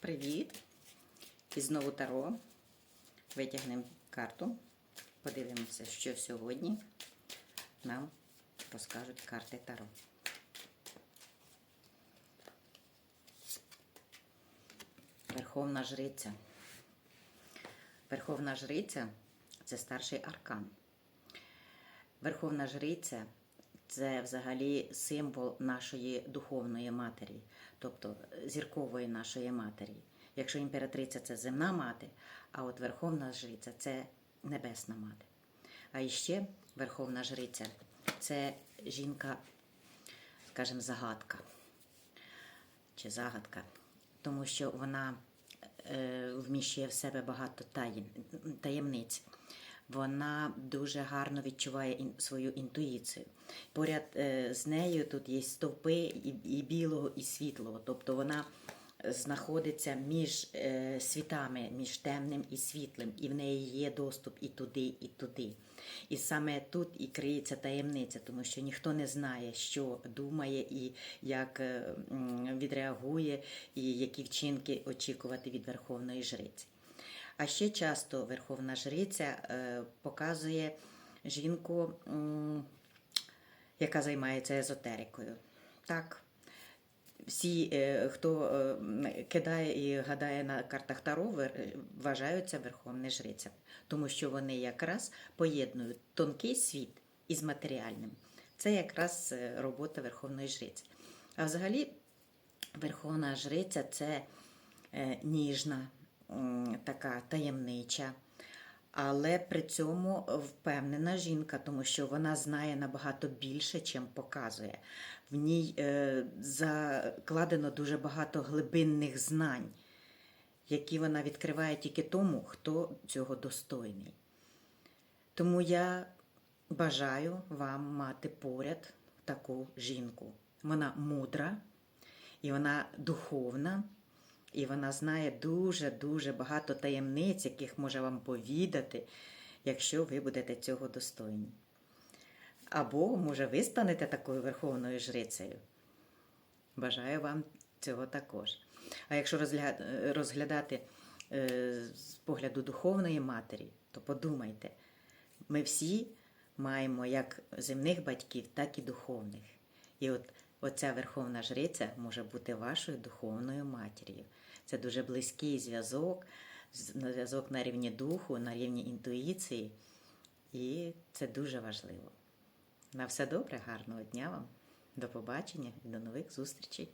Привіт! І знову Таро. Витягнемо карту. Подивимося, що сьогодні нам розкажуть карти Таро. Верховна жриця. Верховна жриця це старший аркан. Верховна жриця це взагалі символ нашої духовної матері, тобто зіркової нашої матері. Якщо імператриця це земна мати, а от верховна жриця це небесна мати. А іще верховна жриця це жінка, скажімо, загадка чи загадка, тому що вона е, вміщує в себе багато таєм, таємниць. Вона дуже гарно відчуває свою інтуїцію. Поряд е, з нею тут є стовпи і, білого, і світлого. Тобто вона знаходиться між е, світами, між темним і світлим, і в неї є доступ і туди, і туди. І саме тут і криється таємниця, тому що ніхто не знає, що думає і як е, відреагує, і які вчинки очікувати від верховної жриці. А ще часто верховна жриця е, показує жінку, яка займається езотерикою. Так, всі, е, хто е, кидає і гадає на картах Таро, вважаються верховними жрицями, тому що вони якраз поєднують тонкий світ із матеріальним. Це якраз робота верховної жриці. А взагалі, верховна жриця це ніжна, така таємнича, але при цьому впевнена жінка, тому що вона знає набагато більше, чим показує. В ній е, закладено дуже багато глибинних знань, які вона відкриває тільки тому, хто цього достойний. Тому я бажаю вам мати поряд таку жінку. Вона мудра, і вона духовна, і вона знає дуже-дуже багато таємниць, яких може вам повідати, якщо ви будете цього достойні. Або, може, ви станете такою верховною жрицею. Бажаю вам цього також. А якщо розглядати е, з погляду духовної матері, то подумайте, ми всі маємо як земних батьків, так і духовних. І от оця верховна жриця може бути вашою духовною матір'ю. Це дуже близький зв'язок, зв'язок на рівні духу, на рівні інтуїції. І це дуже важливо. На все добре, гарного дня вам. До побачення і до нових зустрічей.